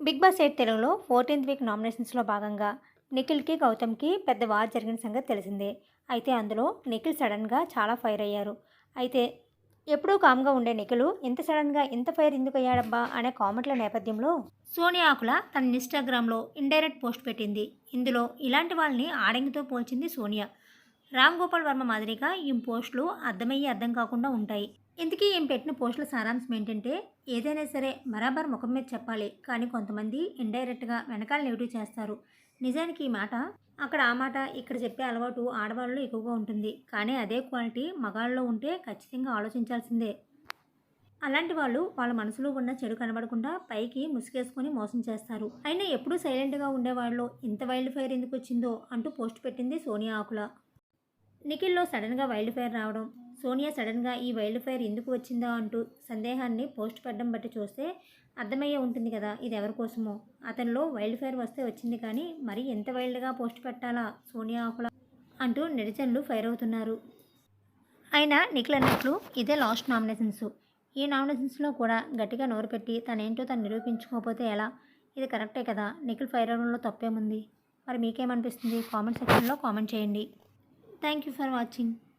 Big Boss eight తెలుగులో fourteenth week నామినేషన్స్లో భాగంగా నిఖిల్కి గౌతమ్కి పెద్ద వార్ జరిగిన సంగతి తెలిసిందే. అయితే అందులో నిఖిల్ సడన్గా చాలా ఫైర్ అయ్యారు. అయితే ఎప్పుడూ కామ్గా ఉండే నిఖిల్ ఇంత సడన్గా ఇంత ఫైర్ ఎందుకు అయ్యాడబ్బా? అనే కామెంట్ల నేపథ్యంలో సోనియా ఆకుల తన ఇన్స్టాగ్రామ్లో ఇండైరెక్ట్ పోస్ట్ పెట్టింది. ఇందులో ఇలాంటి వాళ్ళని ఆడంగితో పోల్చింది సోనియా? రామ్ గోపాల్ వర్మ మాదిరిగా ఈ పోస్టులు అర్థమయ్యి అర్థం కాకుండా ఉంటాయి. ఇంతకీ ఏం పెట్టిన పోస్టుల సారాంశం ఏంటంటే ఏదైనా సరే బరాబర్ ముఖం మీద చెప్పాలి కానీ కొంతమంది ఇండైరెక్ట్గా వెనకాల నెగిటివ్ చేస్తారు. నిజానికి ఈ మాట అక్కడ ఆ మాట ఇక్కడ చెప్పే అలవాటు ఆడవాళ్ళలో ఎక్కువగా ఉంటుంది. కానీ అదే క్వాలిటీ మగాళ్ళలో ఉంటే ఖచ్చితంగా ఆలోచించాల్సిందే. అలాంటి వాళ్ళు వాళ్ళ మనసులో ఉన్న చెడు కనబడకుండా పైకి ముసుగేసుకొని మోసం చేస్తారు. అయినా ఎప్పుడూ సైలెంట్గా ఉండేవాళ్ళు ఇంత వైల్డ్ ఫైర్ ఎందుకు వచ్చిందో అంటూ పోస్ట్ పెట్టింది సోనియా ఆకుల. నిఖిల్లో సడన్గా వైల్డ్ ఫైర్ రావడం సోనియా సడన్గా ఈ వైల్డ్ ఫైర్ ఎందుకు వచ్చిందా అంటూ సందేహాన్ని పోస్ట్ పెట్టడం బట్టి చూస్తే అర్థమయ్యే ఉంటుంది కదా ఇది ఎవరి కోసమో. అతనిలో వైల్డ్ ఫైర్ వస్తే వచ్చింది కానీ మరి ఎంత వైల్డ్గా పోస్ట్ పెట్టాలా సోనియా ఆకుల అంటూ నెటిజన్లు ఫైర్ అవుతున్నారు. అయినా నిఖిల్ అన్నట్లు ఇదే లాస్ట్ నామినేషన్స్. ఈ నామినేషన్స్లో కూడా గట్టిగా నోరు పెట్టి తనేంటో తను నిరూపించుకోకపోతే ఎలా? ఇది కరెక్టే కదా నిఖిల్ ఫైర్ అవడంలో తప్పేముంది? మరి మీకేమనిపిస్తుంది? కామెంట్ సెక్షన్లో కామెంట్ చేయండి. Thank you for watching.